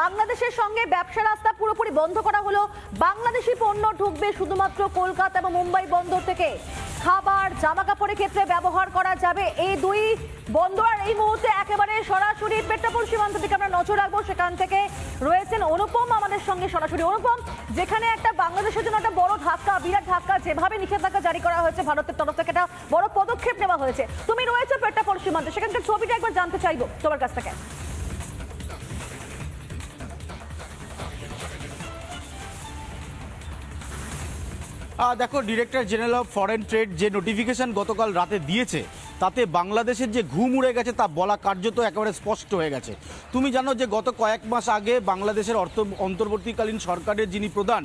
বাংলাদেশের সঙ্গে ব্যবসা রাস্তা পুরোপুরি বন্ধ করা হলো। বাংলাদেশি পণ্য ঢুকবে শুধুমাত্র কলকাতা এবং মুম্বাই বন্দর থেকে। খাবার জামা কাপড়ের ক্ষেত্রে ব্যবহার করা যাবে। এই দুই বন্দর আর এই মুহূর্তে একেবারে সরাসরি পেট্রাপোল সীমান্ত থেকে আমরা নজর রাখব। সেখান থেকে রয়েছেন অনুপম আমাদের সঙ্গে সরাসরি। অনুপম, যেখানে একটা বাংলাদেশের জন্য একটা বড় ধাক্কা, বিরাট ধাক্কা যেভাবে নিষেধাজ্ঞা জারি করা হয়েছে ভারতের তরফ থেকে একটা বড় পদক্ষেপ নেওয়া হয়েছে। তুমি রয়েছে পেট্রাপোল সীমান্তে সেখানকার ছবিটা একবার জানতে চাইব তোমার কাছ থেকে। দেখো director general of foreign trade যে নোটিফিকেশন গতকাল রাতে দিয়েছে, তাতে বাংলাদেশের যে ঘুম উড়ে গেছে তা বলা কার্যত একেবারে স্পষ্ট হয়ে গেছে। তুমি জানো যে গত কয়েক মাস আগে বাংলাদেশের অর্থ অন্তর্বর্তীকালীন সরকারের যিনি প্রধান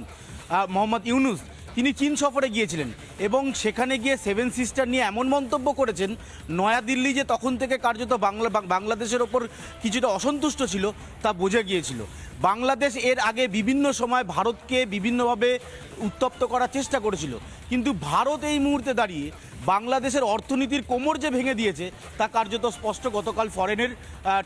মোহাম্মদ ইউনুস তিনি চীন সফরে গিয়েছিলেন এবং সেখানে গিয়ে সেভেন সিস্টার নিয়ে এমন মন্তব্য করেছেন নয়াদিল্লি যে তখন থেকে কার্যত বাংলা বাংলাদেশের ওপর কিছুটা অসন্তুষ্ট ছিল তা বোঝা গিয়েছিল। বাংলাদেশ এর আগে বিভিন্ন সময় ভারতকে বিভিন্নভাবে উত্তপ্ত করার চেষ্টা করেছিল। কিন্তু ভারত এই মুহূর্তে দাঁড়িয়ে বাংলাদেশের অর্থনীতির কোমর যে ভেঙে দিয়েছে, তা কার্যত স্পষ্ট গতকাল ফরেনের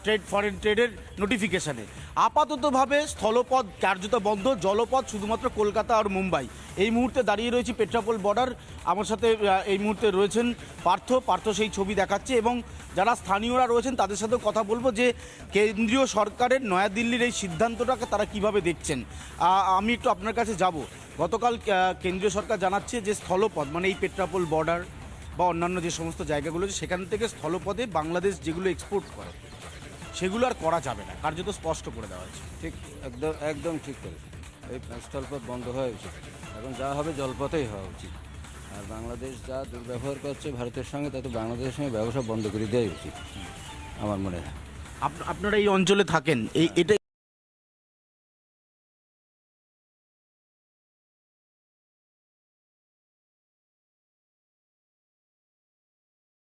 ট্রেড, ফরেন ট্রেডের নোটিফিকেশনে। আপাততভাবে স্থলপথ কার্যত বন্ধ, জলপথ শুধুমাত্র কলকাতা আর মুম্বাই। এই মুহূর্তে দাঁড়িয়ে রয়েছি পেট্রাপোল বর্ডার। আমার সাথে এই মুহূর্তে রয়েছেন পার্থ। পার্থ সেই ছবি দেখাচ্ছে এবং যারা স্থানীয়রা রয়েছেন তাদের সাথেও কথা বলব যে কেন্দ্রীয় সরকারের নয়াদিল্লির এই সিদ্ধান্তটাকে তারা কীভাবে দেখছেন। আমি একটু আপনার কাছে যাব। গতকাল কেন্দ্রীয় সরকার জানাচ্ছে যে স্থলপথ মানে এই পেট্রাপোল বর্ডার বা অন্যান্য যে সমস্ত জায়গাগুলো আছে, সেখান থেকে স্থলপথে বাংলাদেশ যেগুলো এক্সপোর্ট করে, সেগুলো আর করা যাবে না। কার্যত স্পষ্ট করে দেওয়া হয়েছে। ঠিক, একদম একদম ঠিক করেছে এই স্থলপথ বন্ধ হয়ে উচিত এখন যা হবে জলপথেই হওয়া উচিত। আর বাংলাদেশ যা দুর্ব্যবহার করছে ভারতের সঙ্গে তাতে বাংলাদেশের সঙ্গে ব্যবসা বন্ধ করে দেওয়াই উচিত, আমার মনে হয়। আপ- আপনারা এই অঞ্চলে থাকেন, এই, এটা